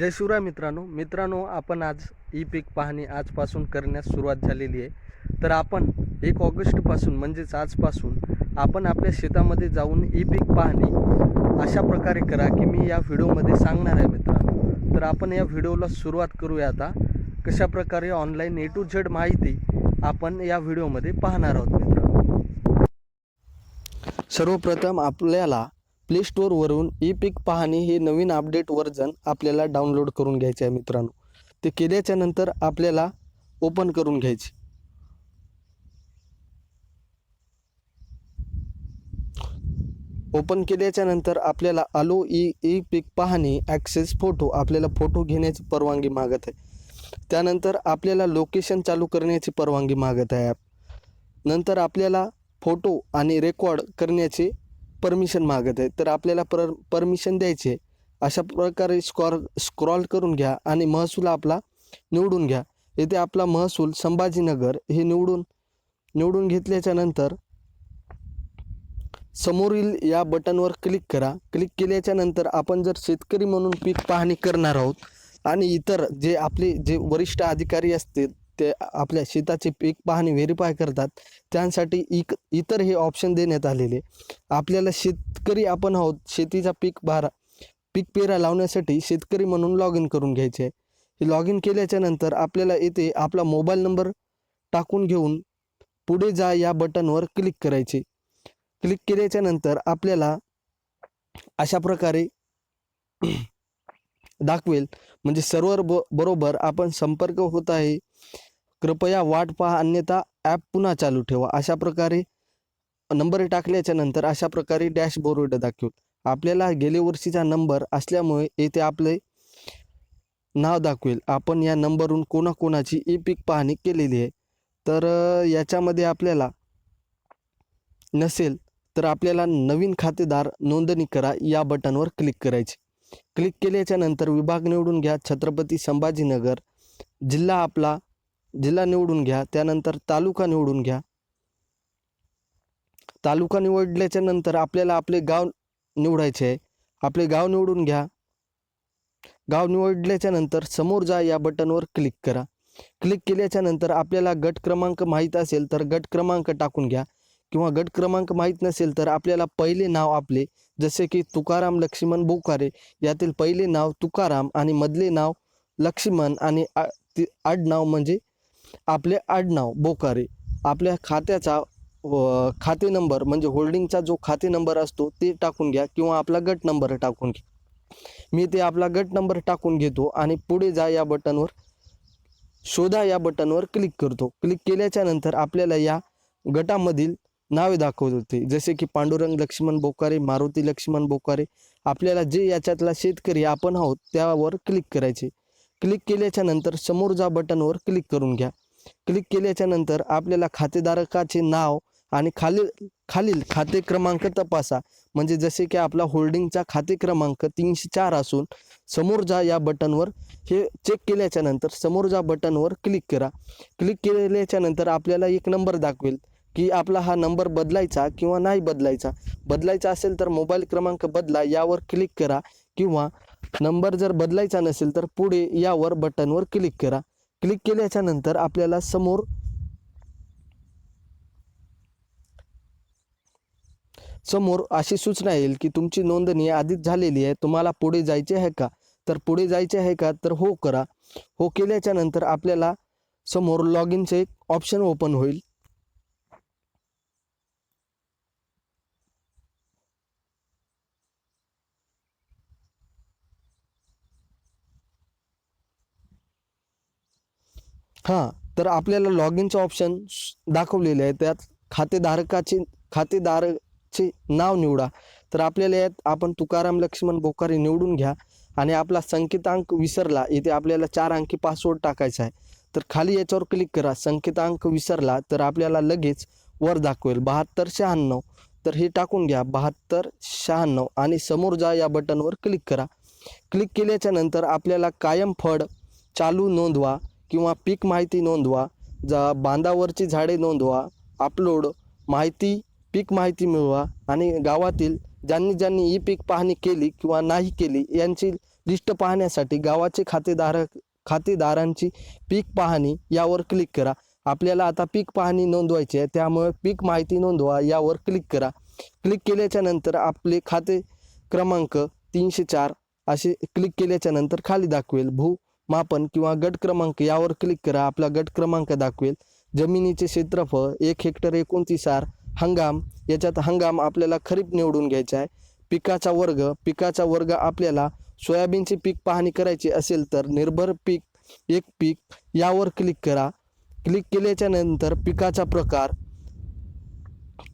जय शिवराय मित्रांनो. मित्रांनो आपण आज ई पीक पाहणी आजपासून करण्यास सुरुवात झालेली आहे. तर आपण एक ऑगस्टपासून म्हणजेच आजपासून आपण आपल्या शेतामध्ये जाऊन ई पीक पाहणी अशा प्रकारे करा की मी या व्हिडिओमध्ये सांगणार आहे मित्रांनो. तर आपण या व्हिडिओला सुरुवात करूया आता. कशा प्रकारे ऑनलाईन ए टू झेड माहिती आपण या व्हिडिओमध्ये पाहणार आहोत मित्रांनो. सर्वप्रथम आपल्याला प्ले स्टोअरवरून ई पीक पाहणी हे नवीन अपडेट वर्जन आपल्याला डाउनलोड करून घ्यायचे आहे मित्रांनो. ते केल्याच्यानंतर आपल्याला ओपन करून घ्यायचे. ओपन केल्याच्यानंतर आपल्याला आलो ई ई पीक पाहणी ॲक्सेस फोटो आपल्याला फोटो घेण्याची परवानगी मागत आहे. त्यानंतर आपल्याला लोकेशन चालू करण्याची परवानगी मागत आहे. ॲप नंतर आपल्याला फोटो आणि रेकॉर्ड करण्याची परमिशन मागत आहे तर आपल्याला पर परमिशन द्यायची आहे. अशा प्रकारे स्कॉर स्क्रॉल करून घ्या आणि महसूल आपला निवडून घ्या. येथे आपला महसूल संभाजीनगर हे निवडून निवडून घेतल्याच्या नंतर समोरील या बटनवर क्लिक करा. क्लिक केल्याच्यानंतर आपण जर शेतकरी म्हणून पीक पाहणी करणार आहोत आणि इतर जे आपले जे वरिष्ठ अधिकारी असतील ते आपल्या शेताचे पीक पाहणी व्हेरीफाय करतात. त्यांसाठी इक इतर हे ऑप्शन देण्यात आलेले. आपल्याला शेतकरी आपण आहोत शेतीचा पीक भारा पीक पेरा लावण्यासाठी शेतकरी म्हणून लॉग इन करून घ्यायचे. आहे हे लॉग इन केल्याच्यानंतर आपल्याला येथे आपला मोबाईल नंबर टाकून घेऊन पुढे जा या बटनवर क्लिक करायचे. क्लिक केल्याच्यानंतर आपल्याला अशा प्रकारे दाखवेल. म्हणजे सर्वर ब बरोबर आपण संपर्क होत आहे. कृपया वाट पहा अन्यथा ॲप पुन्हा चालू ठेवा. अशा प्रकारे नंबर टाकल्याच्या नंतर अशा प्रकारे डॅशबोर्ड दाखवेल. आपल्याला गेल्या वर्षीचा नंबर असल्यामुळे येथे आपले नाव दाखवेल. आपण या नंबरवरून कोणाकोणाची ई पीक पाहणी केलेली आहे. तर याच्यामध्ये आपल्याला नसेल तर आपल्याला नवीन खातेदार नोंदणी करा या बटनवर क्लिक करायचे. क्लिक केल्याच्यानंतर विभाग निवडून घ्या. छत्रपती संभाजीनगर जिल्हा आपला जिल्हा निवडून घ्या त्यानंतर तालुका निवडून घ्या. तालुका निवडल्याच्या नंतर आपल्याला आपले गाव निवडायचे आहे. आपले गाव निवडून घ्या. गाव निवडल्याच्या नंतर समोर जा या बटनवर क्लिक करा. क्लिक केल्याच्यानंतर आपल्याला गट क्रमांक माहीत असेल तर गट क्रमांक टाकून घ्या. किंवा गट क्रमांक माहीत नसेल तर आपल्याला पहिले नाव आपले जसे की तुकाराम लक्ष्मण बोकारे यातील पहिले नाव तुकाराम आणि मधले नाव लक्ष्मण आणि आ- ति- आडनाव म्हणजे आपले आडनाव बोकारे आपल्या खात्याचा व खाते नंबर म्हणजे होल्डिंगचा जो खाते नंबर असतो ते टाकून घ्या किंवा आपला गट नंबर टाकून घ्या. मी ते आपला गट नंबर टाकून घेतो आणि पुढे जा या बटनवर शोधा या बटनवर क्लिक करतो. क्लिक केल्याच्यानंतर आपल्याला या गटामधील नावे दाखवत होते. जसे की पांडुरंग लक्ष्मण बोकारे मारुती लक्ष्मण बोकारे आपल्याला जे याच्यातला शेतकरी आपण आहोत त्यावर क्लिक करायचे. क्लिक केल्याच्यानंतर समोर जा बटनवर क्लिक करून घ्या. क्लिक केल्याच्यानंतर आपल्याला खातेधारकाचे नाव आणि खालील खालील खाते क्रमांक तपासा. म्हणजे जसे की आपला होल्डिंगचा खाते क्रमांक तीनशे चार असून समोर जा या बटनवर. हे चेक केल्याच्यानंतर समोर जा बटनवर क्लिक करा. क्लिक केल्याच्यानंतर आपल्याला एक नंबर दाखवेल की आपला हा नंबर बदलायचा किंवा नाही बदलायचा. बदलायचा असेल तर मोबाईल क्रमांक बदला यावर क्लिक करा किंवा नंबर जर बदलायचा नसेल तर पुढे यावर बटनवर क्लिक करा. क्लिक केल्याच्यानंतर आपल्याला समोर समोर अशी सूचना येईल की तुमची नोंदणी आधीच झालेली आहे तुम्हाला पुढे जायचे आहे का? तर पुढे जायचे आहे का? तर हो करा. हो केल्याच्यानंतर आपल्याला समोर लॉग इनचे एक ऑप्शन ओपन होईल. हां तर आपल्याला लॉग इनचं ऑप्शन दाखवलेले आहे त्यात खातेधारकाचे खातेदारचे नाव निवडा. तर आपल्याला यात आपण तुकाराम लक्ष्मण बोकारे निवडून घ्या आणि आपला संकेतांक विसरला इथे आपल्याला चार अंकी पासवर्ड टाकायचा आहे. तर खाली याच्यावर क्लिक करा संकेतांक विसरला तर आपल्याला लगेच वर दाखवेल बहात्तर शहाण्णव. तर हे टाकून घ्या बहात्तर शहाण्णव आणि समोर जा या बटनवर क्लिक करा. क्लिक केल्याच्यानंतर आपल्याला कायम फड चालू नोंदवा. किंवा पीक माहिती नोंदवा जा बांधावरची झाडे नोंदवा अपलोड माहिती पीक माहिती मिळवा आणि गावातील ज्यांनी ज्यांनी ई पीक पाहणी केली किंवा नाही केली यांची लिस्ट पाहण्यासाठी गावाचे खातेदारक खातेदारांची पीक पाहणी यावर क्लिक करा. आपल्याला आता पीक पाहणी नोंदवायची आहे त्यामुळे पीक माहिती नोंदवा यावर क्लिक करा. क्लिक केल्याच्यानंतर आपले खाते क्रमांक तीनशे चार असे क्लिक केल्याच्यानंतर खाली दाखवेल. भू मापन किंवा गट क्रमांक यावर क्लिक करा आपला गट क्रमांक दाखवेल. जमिनीचे क्षेत्रफळ एक हेक्टर एकोणतीस आर हंगाम याच्यात हंगाम आपल्याला खरीप निवडून घ्यायचा आहे. पिकाचा वर्ग पिकाचा वर्ग आपल्याला सोयाबीनचे पीक पाहणी करायची असेल तर निर्भर पीक एक पीक यावर क्लिक करा. क्लिक केल्याच्यानंतर पिकाचा प्रकार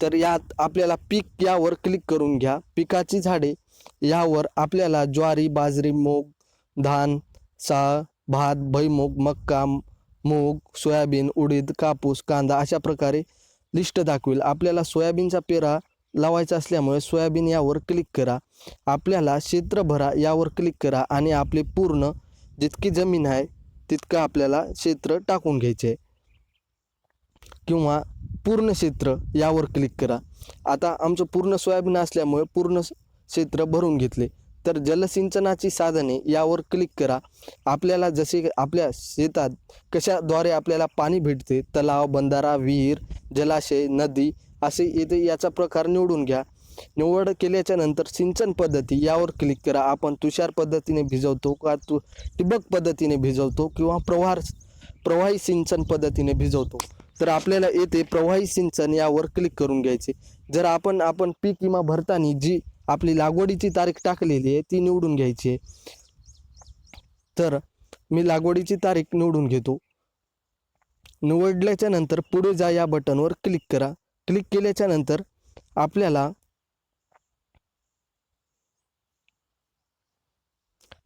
तर यात आपल्याला पीक यावर क्लिक करून घ्या. पिकाची झाडे यावर आपल्याला ज्वारी बाजरी मूग धान सा भात भुईमूग मक्का मूग सोयाबीन उडीद कापूस कांदा अशा प्रकारे लिस्ट दाखवेल. आपल्याला सोयाबीनचा पेरा लावायचा असल्यामुळे सोयाबीन यावर क्लिक करा. आपल्याला क्षेत्र भरा यावर क्लिक करा आणि आपले पूर्ण जितकी जमीन आहे तितकं आपल्याला क्षेत्र टाकून घ्यायचे. आहे किंवा पूर्ण क्षेत्र यावर क्लिक करा. आता आमचं पूर्ण सोयाबीन असल्यामुळे पूर्ण क्षेत्र भरून घेतले. तर जलसिंचनाची साधने यावर क्लिक करा. आपल्याला जसे आपल्या शेतात कशाद्वारे आपल्याला पाणी भेटते तलाव बंधारा विहीर जलाशय नदी असे येथे याचा प्रकार निवडून घ्या. निवड केल्याच्यानंतर सिंचन पद्धती यावर क्लिक करा. आपण तुषार पद्धतीने भिजवतो का तु ठिबक पद्धतीने भिजवतो किंवा प्रवाह प्रवाही सिंचन पद्धतीने भिजवतो? तर आपल्याला येथे प्रवाही सिंचन यावर क्लिक करून घ्यायचे. जर आपण आपण पीक विमा भरताना जी आपली लागवडीची तारीख टाकलेली आहे ती निवडून घ्यायची आहे. तर मी लागवडीची तारीख निवडून घेतो. निवडल्याच्या नंतर पुढे जा या बटनवर क्लिक करा. क्लिक केल्याच्यानंतर आपल्याला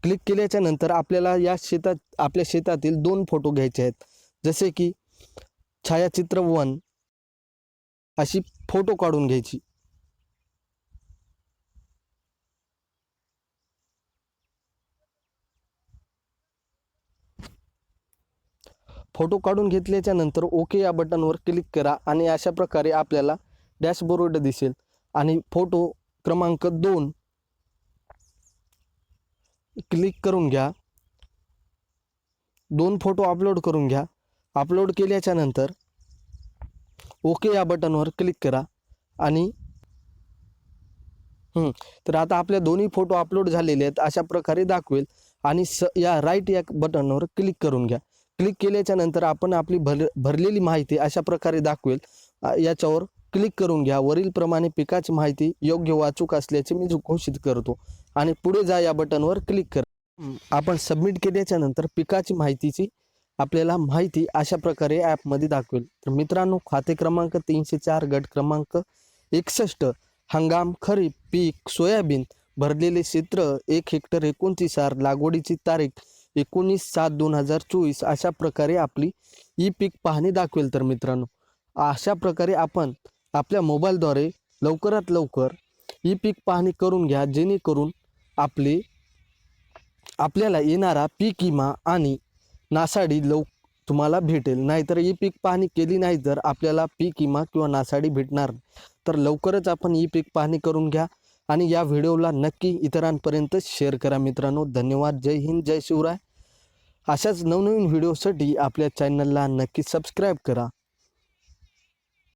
क्लिक केल्याच्यानंतर आपल्याला या शेतात आपल्या शेतातील दोन फोटो घ्यायचे आहेत. जसे की छायाचित्र वन अशी फोटो काढून घ्यायची. फोटो काढून घेतल्याच्या नंतर ओके या बटनवर क्लिक करा आणि अशा प्रकारे आपल्याला डॅशबोर्ड दिसेल. आणि फोटो क्रमांक दोन क्लिक करून घ्या. दोन फोटो अपलोड करून घ्या. अपलोड केल्याच्यानंतर ओके या बटनवर क्लिक करा. आणि तर आता आपल्या दोन्ही फोटो अपलोड झालेले आहेत अशा प्रकारे दाखवेल. आणि स या राईट या बटनवर क्लिक करून घ्या. क्लिक केल्याच्यानंतर आपण आपली भर भरलेली माहिती अशा प्रकारे दाखवेल. याच्यावर क्लिक करून घ्या. वरीलप्रमाणे पिकाची माहिती योग्य वाचूक असल्याचे मी घोषित करतो. आणि पुढे जा या बटनवर क्लिक करा. आपण सबमिट केल्याच्यानंतर पिकाची माहितीची आपल्याला माहिती अशा प्रकारे ॲपमध्ये दाखवेल. तर मित्रांनो खाते क्रमांक तीनशे चार गट क्रमांक एकसष्ट हंगाम खरीप पीक सोयाबीन भरलेले क्षेत्र एक हेक्टर एकोणतीस आर लागवडीची तारीख एकोणीस सात दोन हजार चोवीस अशा प्रकारे आपली ई पीक पाहणी दाखवेल तर मित्रांनो. अशा प्रकारे आपण आपल्या मोबाईलद्वारे लवकरात लवकर ई पीक पाहणी करून घ्या जेणेकरून आपले आपल्याला येणारा पीक विमा आणि नासाडी लव तुम्हाला भेटेल. नाहीतर ई पीक पाहणी केली नाही तर आपल्याला पीक विमा किंवा नासाडी भेटणार नाही. तर लवकरच आपण ई पीक पाहणी करून घ्या. आणि या व्हिडिओला नक्की इतरांपर्यंत शेअर करा मित्रांनो. धन्यवाद. जय हिंद जय शिवराय. अशाच नवनवीन व्हिडिओसाठी आपल्या चॅनलला नक्की सबस्क्राईब करा.